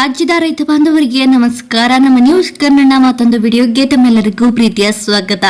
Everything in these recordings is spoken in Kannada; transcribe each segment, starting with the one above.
ರಾಜ್ಯದ ರೈತ ಬಾಂಧವರಿಗೆ ನಮಸ್ಕಾರ. ನಮ್ಮ ನ್ಯೂಸ್ ಕನ್ನಡ ಮತ್ತೊಂದು ವಿಡಿಯೋಗೆ ತಮ್ಮೆಲ್ಲರಿಗೂ ಪ್ರೀತಿಯ ಸ್ವಾಗತ.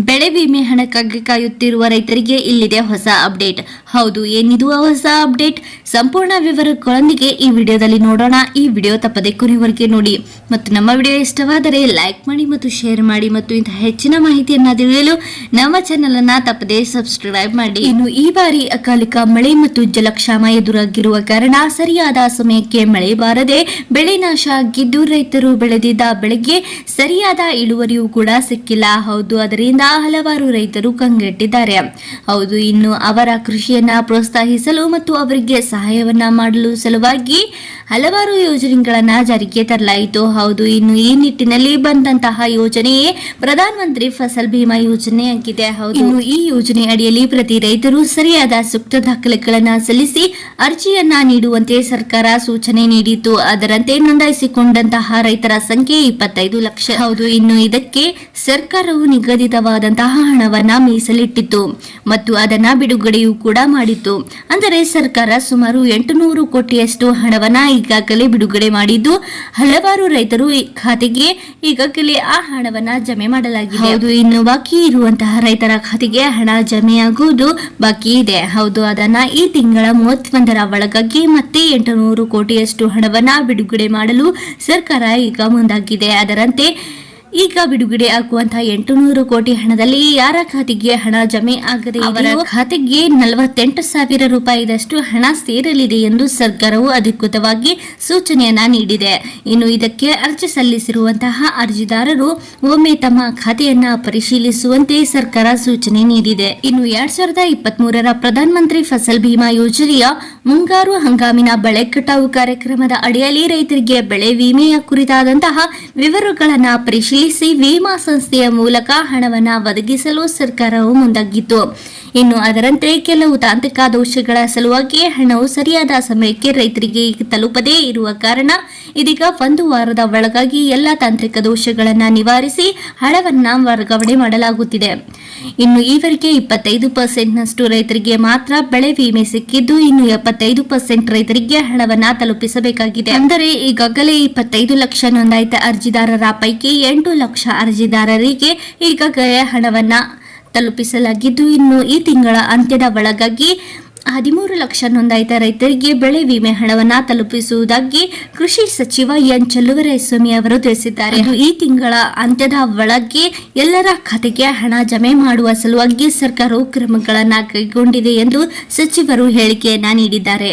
ಬೆಳೆ ವಿಮೆ ಹಣಕ್ಕಾಗಿ ಕಾಯುತ್ತಿರುವ ರೈತರಿಗೆ ಇಲ್ಲಿದೆ ಹೊಸ ಅಪ್ಡೇಟ್. ಹೌದು, ಏನಿದು ಹೊಸ ಅಪ್ಡೇಟ್? ಸಂಪೂರ್ಣ ವಿವರಗಳೊಂದಿಗೆ ಈ ವಿಡಿಯೋದಲ್ಲಿ ನೋಡೋಣ. ಈ ವಿಡಿಯೋ ತಪ್ಪದೆ ಕೊನೆವರೆಗೆ ನೋಡಿ. ಮತ್ತು ನಮ್ಮ ವಿಡಿಯೋ ಇಷ್ಟವಾದರೆ ಲೈಕ್ ಮಾಡಿ ಮತ್ತು ಶೇರ್ ಮಾಡಿ ಮತ್ತು ಇಂತಹ ಹೆಚ್ಚಿನ ಮಾಹಿತಿಯನ್ನು ತಿಳಿಯಲು ನಮ್ಮ ಚಾನೆಲ್ ಅನ್ನ ತಪ್ಪದೆ ಸಬ್ಸ್ಕ್ರೈಬ್ ಮಾಡಿ. ಇನ್ನು ಈ ಬಾರಿ ಅಕಾಲಿಕ ಮಳೆ ಮತ್ತು ಜಲಕ್ಷಾಮ ಎದುರಾಗಿರುವ ಕಾರಣ ಸರಿಯಾದ ಸಮಯಕ್ಕೆ ಮಳೆ ಬಾರದೆ ಬೆಳೆ ನಾಶ ಆಗಿದ್ದು ರೈತರು ಬೆಳೆದಿದ್ದ ಬೆಳೆಗೆ ಸರಿಯಾದ ಇಳುವರಿಯೂ ಕೂಡ ಸಿಕ್ಕಿಲ್ಲ. ಹೌದು, ಅದರಿಂದ ಹಲವಾರು ರೈತರು ಕಂಗೆಟ್ಟಿದ್ದಾರೆ. ಹೌದು, ಇನ್ನು ಅವರ ಕೃಷಿಯನ್ನ ಪ್ರೋತ್ಸಾಹಿಸಲು ಮತ್ತು ಅವರಿಗೆ ಸಹಾಯವನ್ನ ಮಾಡಲು ಸಲುವಾಗಿ ಹಲವಾರು ಯೋಜನೆಗಳನ್ನ ಜಾರಿಗೆ ತರಲಾಯಿತು. ಹೌದು, ಇನ್ನು ಈ ನಿಟ್ಟಿನಲ್ಲಿ ಬಂದಂತಹ ಯೋಜನೆಯೇ ಪ್ರಧಾನ ಮಂತ್ರಿ ಫಸಲ್ ಬಿಮಾ ಯೋಜನೆಯಾಗಿದೆ ಹೌದು. ಇನ್ನು ಈ ಯೋಜನೆ ಅಡಿಯಲ್ಲಿ ಪ್ರತಿ ರೈತರು ಸರಿಯಾದ ಸೂಕ್ತ ದಾಖಲೆಗಳನ್ನ ಸಲ್ಲಿಸಿ ಅರ್ಜಿಯನ್ನ ನೀಡುವಂತೆ ಸರ್ಕಾರ ಸೂಚನೆ ನೀಡಿತು ಅದರಂತೆ ನೋಂದಾಯಿಸಿಕೊಂಡಂತಹ ರೈತರ ಸಂಖ್ಯೆ ಇಪ್ಪತ್ತೈದು ಲಕ್ಷ. ಹೌದು, ಇನ್ನು ಇದಕ್ಕೆ ಸರ್ಕಾರವು ನಿಗದಿತವಾದಂತಹ ಹಣವನ್ನ ಮೀಸಲಿಟ್ಟಿತ್ತು. ಮತ್ತು ಅದನ್ನ ಬಿಡುಗಡೆಯೂ ಕೂಡ ಮಾಡಿತ್ತು. ಅಂದರೆ ಸರ್ಕಾರ ಸುಮಾರು ಎಂಟುನೂರು ಕೋಟಿಯಷ್ಟು ಹಣವನ್ನ ಈಗಾಗಲೇ ಬಿಡುಗಡೆ ಮಾಡಿದ್ದು, ಹಲವಾರು ರೈತರು ಖಾತೆಗೆ ಈಗಾಗಲೇ ಆ ಹಣವನ್ನ ಜಮೆ ಮಾಡಲಾಗಿದೆ. ಹೌದು, ಇನ್ನು ಬಾಕಿ ಇರುವಂತಹ ರೈತರ ಖಾತೆಗೆ ಹಣ ಜಮೆಯಾಗುವುದು ಬಾಕಿ ಇದೆ. ಹೌದು, ಅದನ್ನ ಈ ತಿಂಗಳ ಮೂವತ್ತೊಂದರ ಒಳಗಾಗಿ ಮತ್ತೆ ಎಂಟುನೂರು ಕೋಟಿಯಷ್ಟು ಹಣವನ್ನ ಬಿಡುಗಡೆ ಮಾಡಲು ಸರ್ಕಾರ ಈಗ ಮುಂದಾಗಿದೆ. ಅದರಂತೆ ಈಗ ಬಿಡುಗಡೆ ಆಗುವಂತಹ ಎಂಟುನೂರು ಕೋಟಿ ಹಣದಲ್ಲಿ ಯಾರ ಖಾತೆಗೆ ಹಣ ಜಮೆ ಆಗದೆ ಅವರ ಖಾತೆಗೆ ನಲವತ್ತೆಂಟು ಸಾವಿರ ರೂಪಾಯಿದಷ್ಟು ಹಣ ಸೇರಲಿದೆ ಎಂದು ಸರ್ಕಾರವು ಅಧಿಕೃತವಾಗಿ ಸೂಚನೆಯನ್ನ ನೀಡಿದೆ. ಇನ್ನು ಇದಕ್ಕೆ ಅರ್ಜಿ ಸಲ್ಲಿಸಿರುವಂತಹ ಅರ್ಜಿದಾರರು ಒಮ್ಮೆ ತಮ್ಮ ಖಾತೆಯನ್ನ ಪರಿಶೀಲಿಸುವಂತೆ ಸರ್ಕಾರ ಸೂಚನೆ ನೀಡಿದೆ. ಇನ್ನು ಎರಡ್ ಸಾವಿರದ ಇಪ್ಪತ್ತ್ ಮೂರರ ಪ್ರಧಾನ ಮಂತ್ರಿ ಫಸಲ್ ಭೀಮಾ ಯೋಜನೆಯ ಮುಂಗಾರು ಹಂಗಾಮಿನ ಬೆಳೆ ಕಟಾವು ಕಾರ್ಯಕ್ರಮದ ಅಡಿಯಲ್ಲಿ ರೈತರಿಗೆ ಬೆಳೆ ವಿಮೆಯ ಕುರಿತಾದಂತಹ ವಿವರಗಳನ್ನು ಪರಿಶೀಲಿಸಿ ವಿಮಾ ಸಂಸ್ಥೆಯ ಮೂಲಕ ಹಣವನ್ನು ಒದಗಿಸಲು ಸರ್ಕಾರವು ಮುಂದಾಗಿತ್ತು. ಇನ್ನು ಅದರಂತೆ ಕೆಲವು ತಾಂತ್ರಿಕ ದೋಷಗಳ ಸಲುವಾಗಿ ಹಣವು ಸರಿಯಾದ ಸಮಯಕ್ಕೆ ರೈತರಿಗೆ ತಲುಪದೇ ಇರುವ ಕಾರಣ ಇದೀಗ ಒಂದು ವಾರದ ಒಳಗಾಗಿ ಎಲ್ಲ ತಾಂತ್ರಿಕ ದೋಷಗಳನ್ನ ನಿವಾರಿಸಿ ಹಣವನ್ನ ವರ್ಗಾವಣೆ ಮಾಡಲಾಗುತ್ತಿದೆ. ಇನ್ನು ಈವರೆಗೆ ಇಪ್ಪತ್ತೈದು ಪರ್ಸೆಂಟ್ನಷ್ಟು ರೈತರಿಗೆ ಮಾತ್ರ ಬೆಳೆ ವಿಮೆ ಸಿಕ್ಕಿದ್ದು, ಇನ್ನು ಎಪ್ಪತ್ತೈದು ಪರ್ಸೆಂಟ್ ರೈತರಿಗೆ ಹಣವನ್ನ ತಲುಪಿಸಬೇಕಾಗಿದೆ. ಅಂದರೆ ಈಗಾಗಲೇ ಇಪ್ಪತ್ತೈದು ಲಕ್ಷ ನೋಂದಾಯಿತ ಅರ್ಜಿದಾರರ ಪೈಕಿ ಎಂಟು ಲಕ್ಷ ಅರ್ಜಿದಾರರಿಗೆ ಈಗಾಗಲೇ ಹಣವನ್ನ ತಲುಪಿಸಲಾಗಿದ್ದು, ಇನ್ನು ಈ ತಿಂಗಳ ಅಂತ್ಯದ ಒಳಗಾಗಿ ಹದಿಮೂರು ಲಕ್ಷ ನೋಂದಾಯಿತ ರೈತರಿಗೆ ಬೆಳೆ ವಿಮೆ ಹಣವನ್ನು ತಲುಪಿಸುವುದಾಗಿ ಕೃಷಿ ಸಚಿವ ಎನ್. ಚಲುವರಾಯಸ್ವಾಮಿ ಅವರು ತಿಳಿಸಿದ್ದಾರೆ. ಈ ತಿಂಗಳ ಅಂತ್ಯದ ಒಳಗೆ ಎಲ್ಲರ ಖಾತೆಗೆ ಹಣ ಜಮೆ ಮಾಡುವ ಸಲುವಾಗಿ ಸರ್ಕಾರವು ಕ್ರಮಗಳನ್ನು ಕೈಗೊಂಡಿದೆ ಎಂದು ಸಚಿವರು ಹೇಳಿಕೆಯನ್ನು ನೀಡಿದ್ದಾರೆ.